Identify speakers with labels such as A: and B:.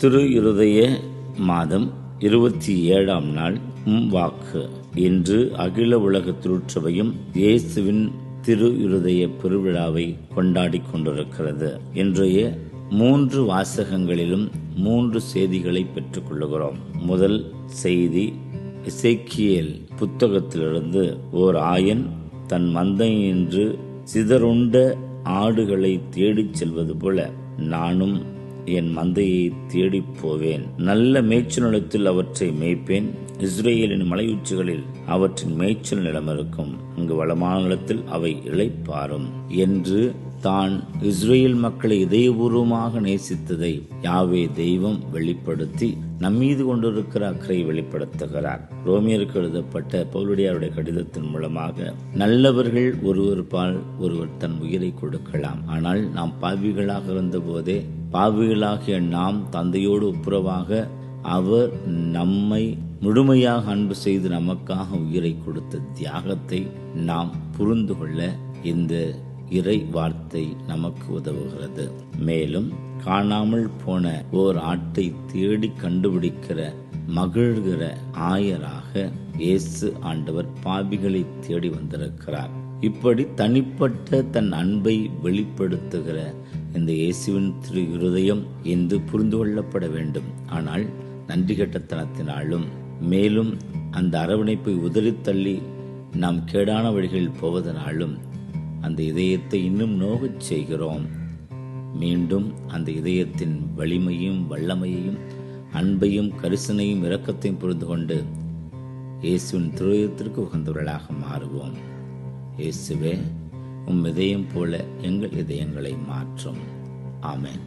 A: திரு இருதய மாதம் இருபத்தி ஏழாம் நாள் வாக்கு இன்று அகில உலக திருச்சபையும் இயேசுவின் திரு இருதய பெருவிழாவை கொண்டாடிக் கொண்டிருக்கிறது. இன்றைய மூன்று வாசகங்களிலும் மூன்று செய்திகளை பெற்றுக்கொள்ளுகிறோம் முதல் செய்தி இசைக்கியல் புத்தகத்திலிருந்து ஓர் ஆயன் தன் மந்தையின்று சிதறுண்ட ஆடுகளை தேடிச் செல்வது போல நானும் என் மந்தையை தேடிப் போவேன். நல்ல மேய்ச்சல் நிலத்தில் அவற்றை மேய்ப்பேன். இஸ்ரேலின் மலையுச்சிகளில் அவற்றின் மேய்ச்சல் நிலம் இருக்கும் அங்கு வளமான நிலத்தில் அவை இளைப்பாரும் என்று தான் இஸ்ரேல் மக்களை இதயபூர்வமாக நேசித்ததை யாவே தெய்வம் வெளிப்படுத்தி நம்மீது கொண்டிருக்கிற அக்கறை வெளிப்படுத்துகிறார். ரோமியருக்கு எழுதப்பட்ட பவுலுடையாருடைய கடிதத்தின் மூலமாக நல்லவர்கள் ஒருவர் பால் ஒருவர் தன் உயிரை கொடுக்கலாம். ஆனால் நாம் பாவிகளாக இருந்தபோதே பாவிகளாகிய நாம் தந்தையோடு ஒப்புரவாக அவர் நம்மை முழுமையாக அன்பு செய்து நமக்காக உயிரை கொடுத்த தியாகத்தை நாம் புரிந்து கொள்ள இந்த இறை வார்த்தை நமக்கு உதவுகிறது. மேலும் காணாமல் போன ஓர் ஆட்டை தேடி கண்டுபிடிக்கிற மகிழ்கிற ஆயராக இயேசு ஆண்டவர் பாவிகளை தேடி வந்திருக்கிறார். இப்படி தனிப்பட்ட தன் அன்பை வெளிப்படுத்துகிற இந்த இயேசுவின் திரு இருதயம் என்று புரிந்து கொள்ளப்பட வேண்டும். ஆனால் நன்றி கட்டத்தனத்தினாலும் மேலும் அந்த அரவணைப்பை உதறித் தள்ளி நாம் கேடான வழிகளில் போவதனாலும் அந்த இதயத்தை இன்னும் நோகச் செய்கிறோம். மீண்டும் அந்த இதயத்தின் வலிமையும் வல்லமையையும் அன்பையும் கரிசனையும் இரக்கத்தையும் புரிந்து கொண்டு இயேசுவின் துரோகத்திற்கு உகந்தவர்களாக மாறுவோம். இயேசுவே உம் இதயம் போல எங்கள் இதயங்களை மாற்றும். ஆமேன்.